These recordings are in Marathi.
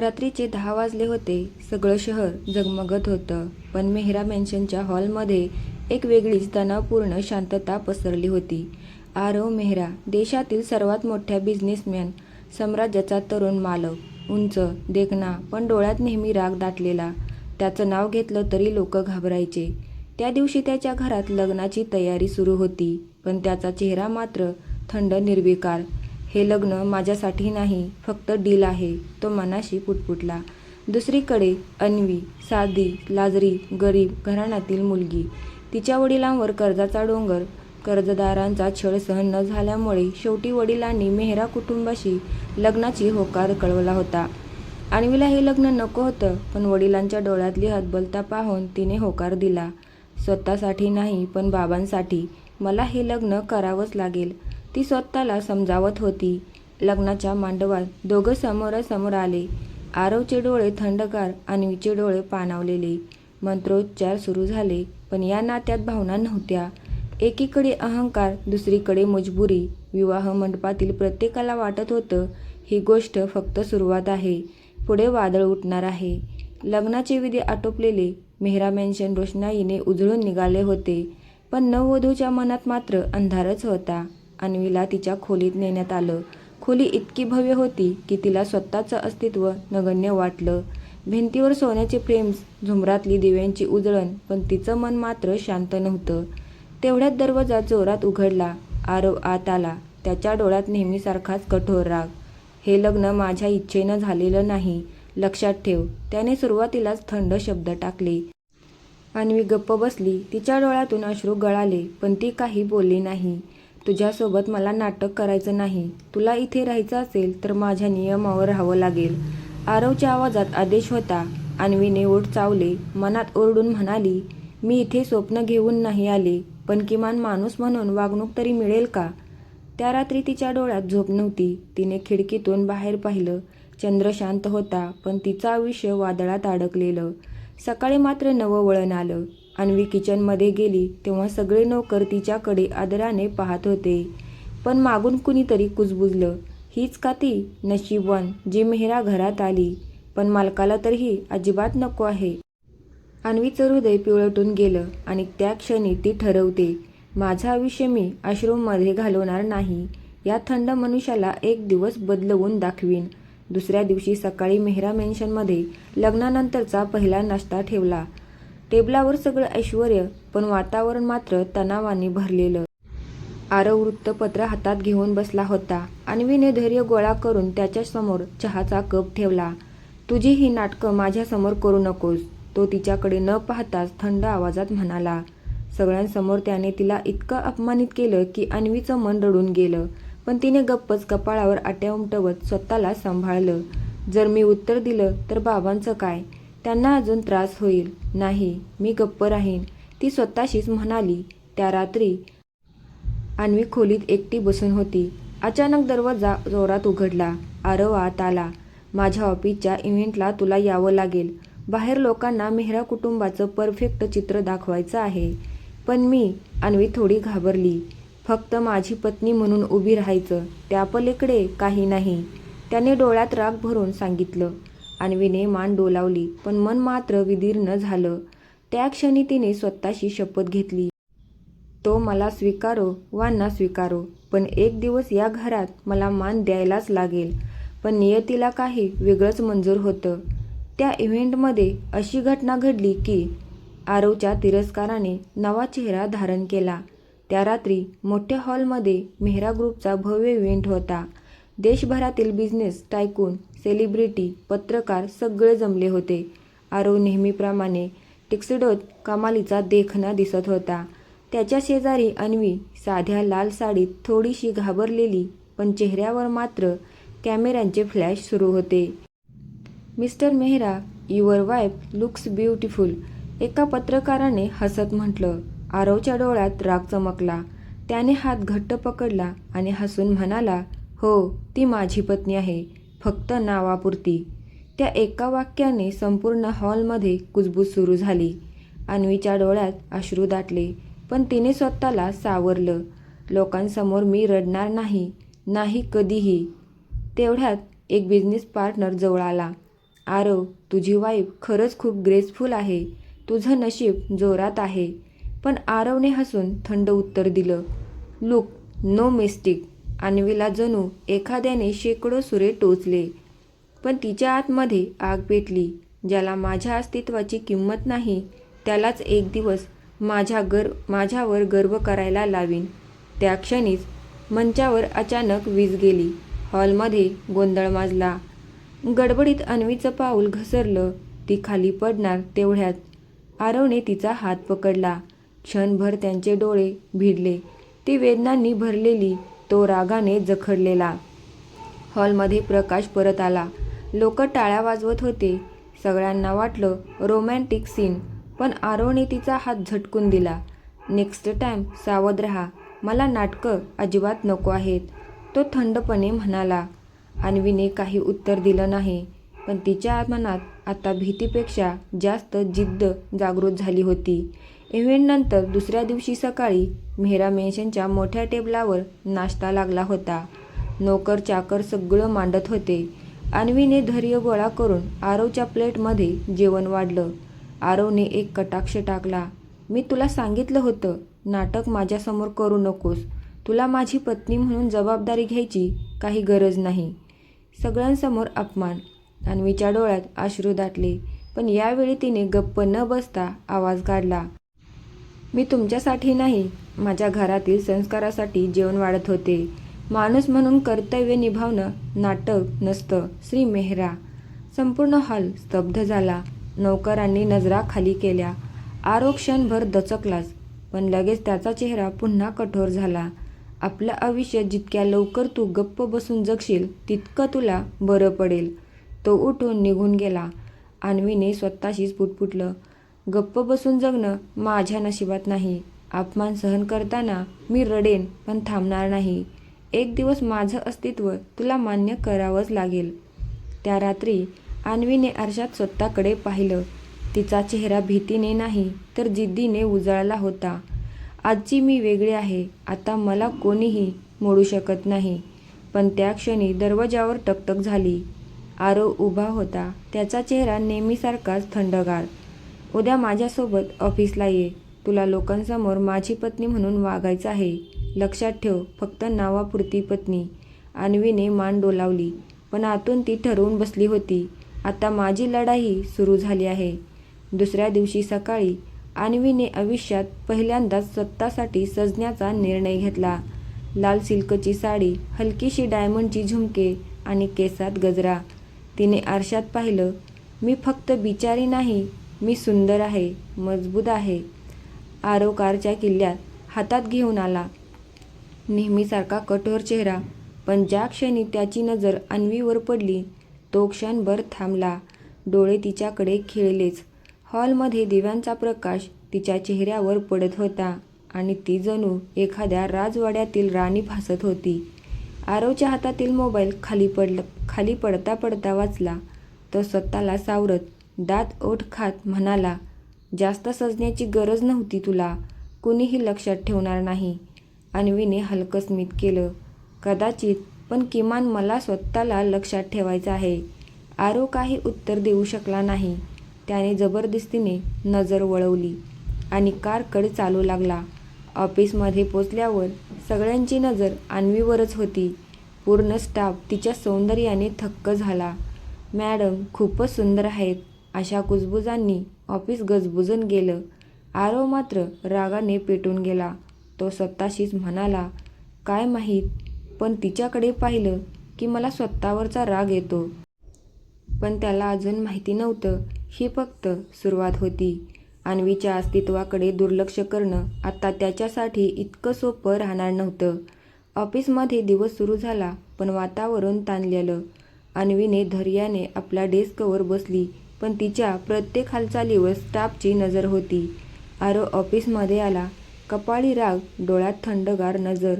रात्रीचे दहा वाजले होते. सगळं शहर जगमगत होतं. पण मेहरा मेन्शनच्या हॉलमध्ये एक वेगळीच तणावपूर्ण शांतता पसरली होती. आरव मेहरा देशातील सर्वात मोठ्या बिझनेसमॅन साम्राज्याचा तरुण मालक उंच देखणा पण डोळ्यात नेहमी राग दाटलेला. त्याचं नाव घेतलं तरी लोक घाबरायचे. त्या दिवशी त्याच्या घरात लग्नाची तयारी सुरू होती पण त्याचा चेहरा मात्र थंड निर्विकार. हे लग्न माझ्यासाठी नाही फक्त डील आहे तो मनाशी पुटपुटला. दुसरीकडे अन्वी साधी लाजरी गरीब घराण्यातील मुलगी. तिच्या वडिलांवर कर्जाचा डोंगर कर्जदारांचा छळ सहन न झाल्यामुळे शेवटी वडिलांनी मेहरा कुटुंबाशी लग्नाची होकार कळवला होता. अन्वीला हे लग्न नको होतं पण वडिलांच्या डोळ्यातली हतबलता पाहून तिने होकार दिला. स्वतःसाठी नाही पण बाबांसाठी. मला हे लग्न करावंच लागेल. ती स्वतःला समजावत होती. लग्नाच्या मांडवात दोघं समोरासमोर आले. आरवचे डोळे थंडगार अन्वीचे डोळे पाणावलेले. मंत्रोच्चार सुरू झाले पण या नात्यात भावना नव्हत्या. एकीकडे अहंकार दुसरीकडे मजबुरी. विवाह मंडपातील प्रत्येकाला वाटत होतं ही गोष्ट फक्त सुरुवात आहे. पुढे वादळ उठणार आहे. लग्नाचे विधी आटोपलेले मेहरा मेन्शन रोषणाईने उजळून निघाले होते. पण नववधूच्या मनात मात्र अंधारच होता. अन्वीला तिच्या खोलीत नेण्यात आलं. खोली इतकी भव्य होती की तिला स्वतःचं अस्तित्व नगण्य वाटलं. भिंतीवर सोन्याचे फ्रेम्स झुमरातली दिव्यांची उजळण पण तिचं मन मात्र शांत नव्हतं. तेवढ्यात दरवाजा जोरात उघडला आरव आत आला. त्याच्या डोळ्यात नेहमीसारखाच कठोर राग. हे लग्न माझ्या इच्छेनं झालेलं नाही. लक्षात ठेव त्याने सुरुवातीलाच थंड शब्द टाकले. अन्वी गप्प बसली. तिच्या डोळ्यातून अश्रू गळाले पण ती काही बोलली नाही. तुझ्यासोबत मला नाटक करायचं नाही. तुला इथे राहायचं असेल तर माझ्या नियमावर राहावं लागेल. आरवच्या आवाजात आदेश होता. अन्वीने ओठ चावले. मनात ओरडून म्हणाली मी इथे स्वप्न घेऊन नाही आले. पण किमान माणूस म्हणून वागणूक तरी मिळेल का? त्या रात्री तिच्या डोळ्यात झोप नव्हती. तिने खिडकीतून बाहेर पाहिलं. चंद्र शांत होता पण तिचं आयुष्य वादळात अडकलेलं. सकाळी मात्र नवं वळण आलं. अन्वी किचनमध्ये गेली तेव्हा सगळे नोकर तिच्याकडे आदराने पाहत होते. पण मागून कुणीतरी कुजबुजलं. हीच का ती नशीबवान जी मेहरा घरात आली? पण मालकाला तर ही अजिबात नको आहे. अन्वीचं हृदय पिवळटून गेलं आणि त्या क्षणी ती ठरवते माझं आयुष्य मी आश्रममध्ये घालवणार नाही. या थंड मनुष्याला एक दिवस बदलवून दाखवीन. दुसऱ्या दिवशी सकाळी मेहरा मेन्शनमध्ये लग्नानंतरचा पहिला नाश्ता ठेवला. टेबलावर सगळं ऐश्वर पण वातावरण मात्र तणावाने भरलेलं. आरव वृत्तपत्र हातात घेऊन बसला होता अन्वीने धैर्य गोळा करून त्याच्यासमोर चहाचा कप ठेवला. तुझी ही नाटकं माझ्यासमोर करू नकोस तो तिच्याकडे न पाहताच थंड आवाजात म्हणाला. सगळ्यांसमोर त्याने तिला इतकं अपमानित केलं की अन्वीचं मन रडून गेलं. पण तिने गप्पच कपाळावर आट्या उमटवत स्वतःला सांभाळलं. जर मी उत्तर दिलं तर बाबांचं काय? त्यांना अजून त्रास होईल. नाही मी गप्प राहीन. ती स्वतःशीच म्हणाली. त्या रात्री आणवी खोलीत एकटी बसून होती. अचानक दरवाजा जोरात उघडला. आरव आत आला. माझ्या ऑफिसच्या इव्हेंटला तुला यावं लागेल. बाहेर लोकांना मेहरा कुटुंबाचं परफेक्ट चित्र दाखवायचं आहे. पण मी अन्वी थोडी घाबरली. फक्त माझी पत्नी म्हणून उभी राहायचं. त्या पलीकडे काही नाही. त्याने डोळ्यात राग भरून सांगितलं. अन्वीने मान डोलावली. पण मन मात्र विदीर्ण झालं. त्या क्षणी तिने स्वतःशी शपथ घेतली. तो मला स्वीकारो वा न स्वीकारो पण एक दिवस या घरात मला मान द्यायलाच लागेल. पण नियतीला काही वेगळंच मंजूर होतं. त्या इव्हेंटमध्ये अशी घटना घडली की आरवच्या तिरस्काराने नवा चेहरा धारण केला. त्या रात्री मोठ्या हॉलमध्ये मेहरा ग्रुपचा भव्य इव्हेंट होता. देशभरातील बिझनेस टायकून सेलिब्रिटी पत्रकार सगळे जमले होते. आरव नेहमीप्रमाणे टिक्सिडोत कमालीचा देखणा दिसत होता. त्याच्या शेजारी अन्वी साध्या लाल साडीत थोडीशी घाबरलेली पण चेहऱ्यावर मात्र कॅमेऱ्यांचे फ्लॅश सुरू होते. Mister Mehra your wife looks beautiful एका पत्रकाराने हसत म्हटलं. आरवच्या डोळ्यात राग चमकला. त्याने हात घट्ट पकडला आणि हसून म्हणाला हो ती माझी पत्नी आहे फक्त नावापुरती. त्या एका वाक्याने संपूर्ण हॉलमध्ये कुजबूज सुरू झाली. अन्वीच्या डोळ्यात अश्रू दाटले पण तिने स्वतःला सावरलं. लोकांसमोर मी रडणार नाही नाही कधीही. तेवढ्यात एक बिझनेस पार्टनर जवळ आला. आरव तुझी वाईफ खरंच खूप ग्रेसफुल आहे. तुझं नशीब जोरात आहे. पण आरवने हसून थंड उत्तर दिलं. लुक नो मिस्टेक अन्वीला जणू एखाद्याने शेकडो सुरे टोचले. पण तिच्या आतमध्ये आग पेटली. ज्याला माझ्या अस्तित्वाची किंमत नाही त्यालाच एक दिवस माझ्या गर माझ्यावर गर्व करायला लावीन. त्या क्षणीच मंचावर अचानक वीज गेली. हॉलमध्ये गोंधळ माजला. गडबडीत अन्वीचं पाऊल घसरलं. ती खाली पडणार तेवढ्यात. आरवने तिचा हात पकडला. क्षणभर त्यांचे डोळे भिडले. ती वेदनांनी भरलेली तो रागाने जखडलेला. हॉलमध्ये प्रकाश परत आला. लोक टाळ्या वाजवत होते. सगळ्यांना वाटलं रोमॅन्टिक सीन पण आरोने तिचा हात झटकून दिला. नेक्स्ट टाईम सावध राहा. मला नाटकं अजिबात नको आहेत. तो थंडपणे म्हणाला. अन्वीने काही उत्तर दिलं नाही पण तिच्या मनात आता भीतीपेक्षा जास्त जिद्द जागृत झाली होती. इव्हेंटनंतर दुसऱ्या दिवशी सकाळी मेहरा मेन्शनच्या मोठ्या टेबलावर नाश्ता लागला होता. नोकर चाकर सगळं मांडत होते. अन्वीने धैर्य गोळा करून आरवच्या प्लेटमध्ये जेवण वाढलं. आरवने एक कटाक्ष टाकला. मी तुला सांगितलं होतं नाटक माझ्यासमोर करू नकोस. तुला माझी पत्नी म्हणून जबाबदारी घ्यायची काही गरज नाही. सगळ्यांसमोर अपमान. अन्वीच्या डोळ्यात अश्रू दाटले पण यावेळी तिने गप्प न बसता आवाज काढला. मी तुमच्यासाठी नाही माझ्या घरातील संस्कारासाठी जेवण वाढत होते. माणूस म्हणून कर्तव्य निभावणं नाटक नसतं. श्री मेहरा. संपूर्ण हॉल स्तब्ध झाला. नौकरांनी नजरा खाली केल्या. आरोक्षणभर दचकलाच पण लगेच त्याचा चेहरा पुन्हा कठोर झाला. आपलं आयुष्य जितक्या लवकर तू गप्प बसून जगशील तितकं तुला बरं पडेल. तो उठून निघून गेला. आणवीने स्वतःशीच पुटपुटलं. गप्प बसून जगणं माझ्या नशिबात नाही. अपमान सहन करताना मी रडेन पण थांबणार नाही. एक दिवस माझं अस्तित्व तुला मान्य करावंच लागेल. त्या रात्री आणवीने आरशात स्वतःकडे पाहिलं. तिचा चेहरा भीतीने नाही तर जिद्दीने उजळला होता. आजची मी वेगळी आहे आता मला कोणीही मोडू शकत नाही. पण त्या क्षणी दरवाजावर टकटक झाली. आरव उभा होता त्याचा चेहरा नेहमीसारखाच थंडगार. उद्या माझ्यासोबत ऑफिसला ये. तुला लोकांसमोर माझी पत्नी म्हणून वागायचं आहे. लक्षात ठेव फक्त नावापुरती पत्नी. अन्वीने मान डोलावली. पण आतून ती ठरवून बसली होती. आता माझी लढाई सुरू झाली आहे. दुसऱ्या दिवशी सकाळी अन्वीने आयुष्यात पहिल्यांदाच स्वतःसाठी सजण्याचा निर्णय घेतला. लाल सिल्कची साडी हलकीशी डायमंडची झुमके आणि केसात गजरा. तिने आरशात पाहिलं मी फक्त बिचारी नाही मी सुंदर आहे मजबूत आहे आरोकारच्या किल्ल्यात हातात घेऊन आला. नेहमीसारखा कठोर चेहरा पण ज्या क्षणी त्याची नजर अन्वीवर पडली तो क्षणभर थांबला. डोळे तिच्याकडे खेळलेच. हॉलमध्ये दिव्यांचा प्रकाश तिच्या चेहऱ्यावर पडत होता आणि ती जणू एखाद्या राजवाड्यातील राणी भासत होती. आरवच्या हातातील मोबाईल खाली पडला खाली पडता पडता वाचला. तो स्वतःला सावरत दात ओठ खात म्हणाला जास्त सजण्याची गरज नव्हती तुला कुणीही लक्षात ठेवणार नाही. अन्वीने हलकं स्मित केलं. कदाचित पण किमान मला स्वतःला लक्षात ठेवायचं आहे. आरो काही उत्तर देऊ शकला नाही. त्याने जबरदस्तीने नजर वळवली आणि कारकडे चालू लागला. ऑफिसमध्ये पोचल्यावर सगळ्यांची नजर अन्वीवरच होती. पूर्ण स्टाफ तिच्या सौंदर्याने थक्क झाला. मॅडम खूपच सुंदर आहेत. अशा कुजबुजांनी ऑफिस गजबुजून गेलं. आरव मात्र रागाने पेटून गेला. तो स्वतःशीच म्हणाला काय माहीत पण तिच्याकडे पाहिलं की मला स्वतःवरचा राग येतो. पण त्याला अजून माहिती नव्हतं. ही फक्त सुरुवात होती. अन्वीच्या अस्तित्वाकडे दुर्लक्ष करणं आता त्याच्यासाठी इतकं सोपं राहणार नव्हतं. ऑफिसमध्ये दिवस सुरू झाला पण वातावरण ताणलेलं. अन्वीने धैर्याने आपल्या डेस्कवर बसली. पण तिच्या प्रत्येक हालचालीवर स्टाफची नजर होती. आरो ऑफिसमध्ये आला. कपाळी राग डोळ्यात थंडगार नजर.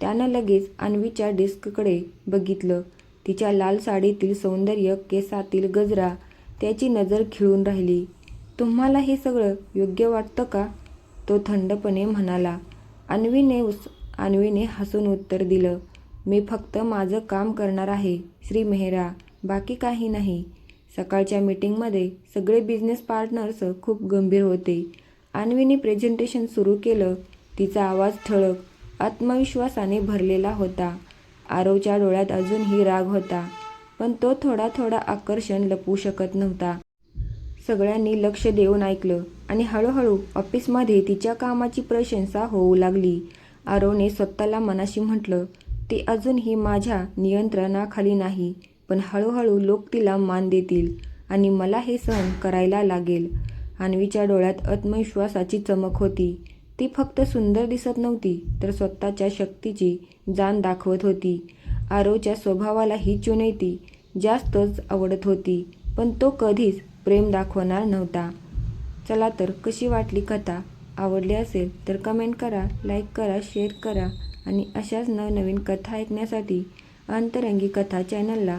त्यानं लगेच अन्वीच्या डेस्ककडे बघितलं. तिच्या लाल साडीतील सौंदर्य केसातील गजरा त्याची नजर खिळून राहिली. तुम्हाला हे सगळं योग्य वाटतं का? तो थंडपणे म्हणाला. अन्वीने उस अन्वीने हसून उत्तर दिलं. मी फक्त माझं काम करणार आहे श्री मेहरा. बाकी काही नाही. सकाळच्या मीटिंगमध्ये सगळे बिझनेस पार्टनर्स खूप गंभीर होते. अन्वीने प्रेझेंटेशन सुरू केलं. तिचा आवाज ठळक आत्मविश्वासाने भरलेला होता. आरवच्या डोळ्यात अजूनही राग होता पण तो थोडा थोडा आकर्षण लपवू शकत नव्हता. सगळ्यांनी लक्ष देऊन ऐकलं आणि हळूहळू ऑफिसमध्ये तिच्या कामाची प्रशंसा होऊ लागली. आरवने स्वतःला मनाशी म्हटलं ती अजूनही माझ्या नियंत्रणाखाली नाही. पण हळूहळू लोक तिला मान देतील आणि मला हे सहन करायला लागेल. अन्वीच्या डोळ्यात आत्मविश्वासाची चमक होती. ती फक्त सुंदर दिसत नव्हती तर स्वतःच्या शक्तीची जाण दाखवत होती. आरोच्या स्वभावाला ही चुनैती जास्तच आवडत होती पण तो कधीच प्रेम दाखवणार नव्हता. चला तर कशी वाटली कथा? आवडली असेल तर कमेंट करा लाईक करा शेअर करा आणि अशाच नवनवीन कथा ऐकण्यासाठी अंतरंगी कथा चॅनलला